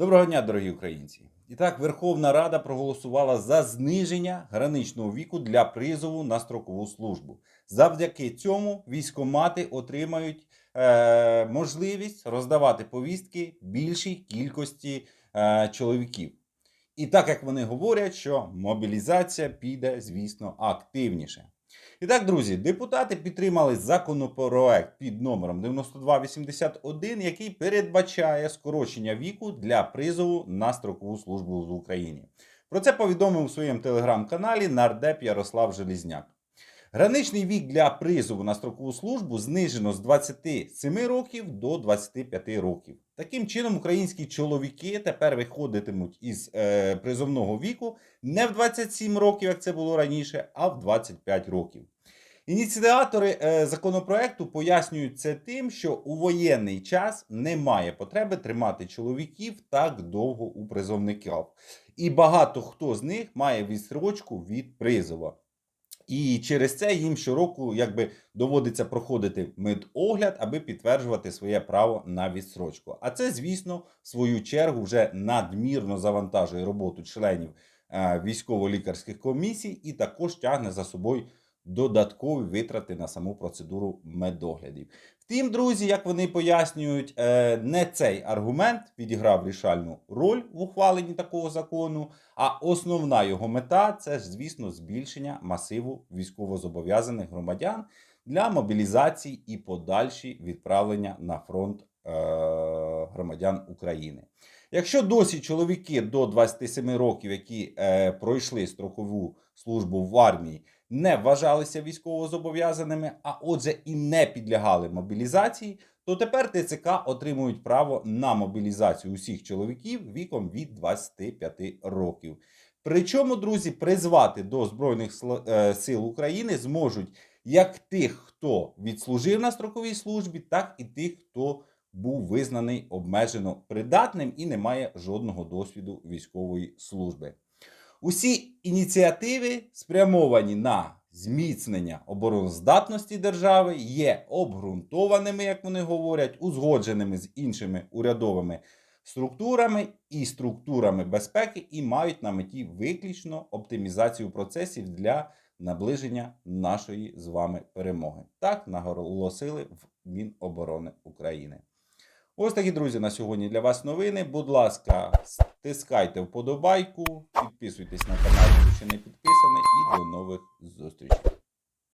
Доброго дня, дорогі українці! І так, Верховна Рада проголосувала за зниження граничного віку для призову на строкову службу. Завдяки цьому військомати отримають е, можливість роздавати повістки більшій кількості е, чоловіків. І так як вони говорять, що мобілізація піде, звісно, активніше. І так, друзі, депутати підтримали законопроект під номером 9281, який передбачає скорочення віку для призову на строкову службу в Україні. Про це повідомив у своєму телеграм-каналі нардеп Ярослав Желізняк. Граничний вік для призову на строкову службу знижено з 27 років до 25 років. Таким чином, українські чоловіки тепер виходитимуть із е, призовного віку не в 27 років, як це було раніше, а в 25 років. Ініціатори е, законопроекту пояснюють це тим, що у воєнний час немає потреби тримати чоловіків так довго у призовників. І багато хто з них має відстрочку від призову. І через це їм щороку якби доводиться проходити медогляд, аби підтверджувати своє право на відстрочку. А це, звісно, в свою чергу вже надмірно завантажує роботу членів е, військово-лікарських комісій і також тягне за собою додаткові витрати на саму процедуру медоглядів. Втім, друзі, як вони пояснюють, е, не цей аргумент відіграв рішальну роль в ухваленні такого закону, а основна його мета це звісно, збільшення масиву військовозобов'язаних громадян для мобілізації і подальші відправлення на фронт е, громадян України. Якщо досі чоловіки до 27 років, які е, пройшли строкову службу в армії, не вважалися військовозобов'язаними, а отже, і не підлягали мобілізації, то тепер ТЦК отримують право на мобілізацію усіх чоловіків віком від 25 років. Причому, друзі, призвати до Збройних е, сил України зможуть як тих, хто відслужив на строковій службі, так і тих, хто був визнаний обмежено придатним і не має жодного досвіду військової служби. Усі ініціативи спрямовані на зміцнення обороноздатності держави, є обґрунтованими, як вони говорять, узгодженими з іншими урядовими структурами і структурами безпеки, і мають на меті виключно оптимізацію процесів для наближення нашої з вами перемоги. Так наголосили в Міноборони України. Ось такі, друзі, на сьогодні для вас новини. Будь ласка, стискайте вподобайку, підписуйтесь на канал, якщо не підписаний, і до нових зустрічей.